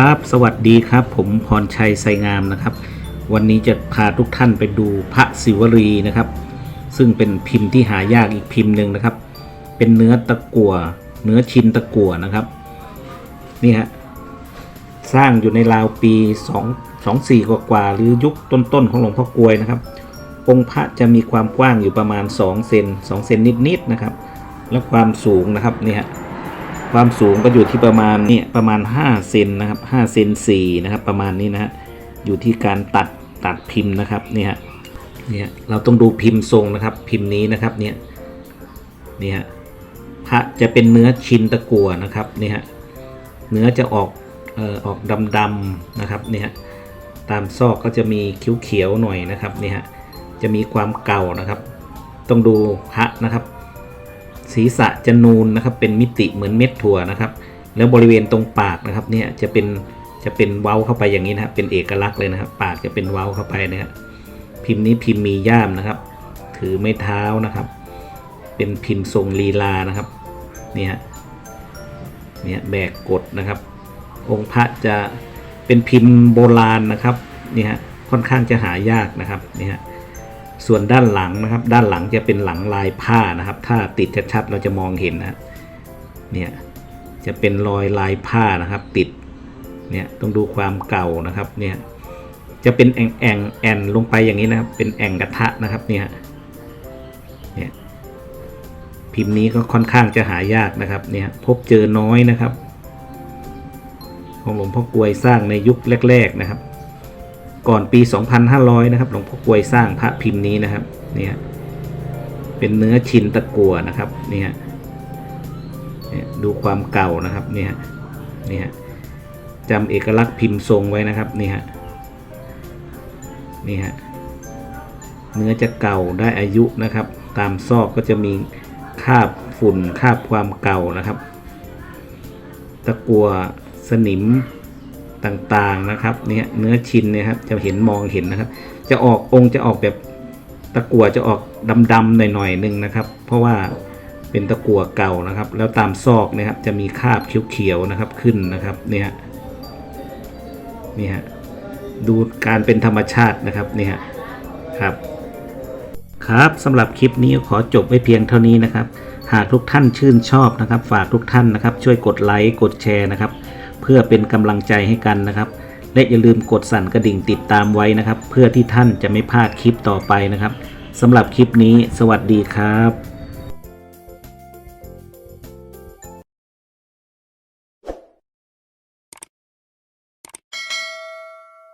ครับ สวัสดีครับ ผมพรชัยไซงามนะครับ วันนี้จะพาทุกท่านไปดูพระศิวรีนะครับ ซึ่งเป็นพิมพ์ที่หายากอีกพิมพ์หนึ่งนะครับ เป็นเนื้อตะกั่วเนื้อชินตะกั่วนะครับนี่ฮะสร้างอยู่ในราวปี 2 2 4กว่าๆหรือยุคต้นๆของหลวงพ่อกลวยนะครับ องค์พระจะมีความกว้างอยู่ประมาณ 2 เซน2เซนนิดๆนะครับ และความสูงนะครับนี่ฮะ ความสูงก็อยู่ที่ประมาณนี่ประมาณ5เซนนะครับ5เซน4นะครับประมาณนี้นะฮะอยู่ที่การตัดตัดพิมพ์นะครับเนี่ยฮะเนี่ยเราต้องดูพิมพ์ทรงนะครับพิมพ์นี้นะครับเนี่ยเนี่ยพระจะเป็นเนื้อชินตะกัวนะครับเนี่ยฮะเนื้อจะออกเอ่อออกดำๆนะครับเนี่ยฮะตามซอกก็จะมีเขียวๆหน่อยนะครับเนี่ยฮะจะมีความเก่านะครับ ต้องดูพระนะครับ ศีรษะจะนูนนะครับ เป็นมิติเหมือนเม็ดถั่วนะครับ แล้วบริเวณตรงปากนะครับเนี่ยจะเป็นจะเป็นเว้าเข้าไปอย่างนี้นะครับเป็นเอกลักษณ์เลยนะครับ ปากจะเป็นเว้าเข้าไปนะครับพิมพ์นี้พิมพ์มีย่ามนะครับ ถือไม้เท้านะครับ เป็นพิมพ์ทรงลีลานะครับ เนี่ยเนี่ยแบกกดนะครับ องค์พระจะเป็นพิมพ์โบราณนะครับเนี่ยฮะค่อนข้างจะหายากนะครับเนี่ยฮะ ส่วนด้านหลังนะครับ ด้านหลังจะเป็นหลังลายผ้านะครับ ถ้าติดชัดๆเราจะมองเห็นนะเนี่ยจะเป็นรอยลายผ้านะครับ ติดเนี่ยต้องดูความเก่านะครับเนี่ยจะเป็นแอ่งแอ่งแอนลงไปอย่างนี้นะครับ เป็นแอ่งกระทะนะครับเนี่ยเนี่ยพิมพ์นี้ก็ค่อนข้างจะหายากนะครับเนี่ยพบเจอน้อยนะครับ ของหลวงพ่อกลวยสร้างในยุคแรก ๆนะครับ ก่อนปี 2500 นะครับหลวงพ่อกวยสร้างพระพิมพ์นี้นะครับเนี่ยเป็นเนื้อชินตะกัวนะครับเนี่ยเนี่ดูความเก่านะครับเนี่ยเนี่ยจำเอกลักษณ์พิมพ์ทรงไว้นะครับนี่ฮะนี่ฮะเนื้อจะเก่าได้อายุนะครับ ตามซอกก็จะมีคาบฝุ่นคาบความเก่านะครับ ตะกัวสนิม ต่างๆนะครับเนี่ยเนื้อชิ้นเนี่ยครับจะเห็นมองเห็นนะครับ จะออกองค์จะออกแบบตะกั่วจะออกดำๆหน่อยๆหนึ่งนะครับ เพราะว่าเป็นตะกั่วเก่านะครับ แล้วตามซอกนะครับจะมีคราบเขียวๆนะครับขึ้นนะครับเนี่ยนี่ฮะดูการเป็นธรรมชาตินะครับเนี่ยครับครับสำหรับคลิปนี้ขอจบไว้เพียงเท่านี้นะครับ หากทุกท่านชื่นชอบนะครับ ฝากทุกท่านนะครับ ช่วยกดไลค์กดแชร์นะครับ เพื่อเป็นกำลังใจให้กันนะครับ และอย่าลืมกดสั่นกระดิ่งติดตามไว้นะครับ เพื่อที่ท่านจะไม่พลาดคลิปต่อไปนะครับสำหรับคลิปนี้ สวัสดีครับ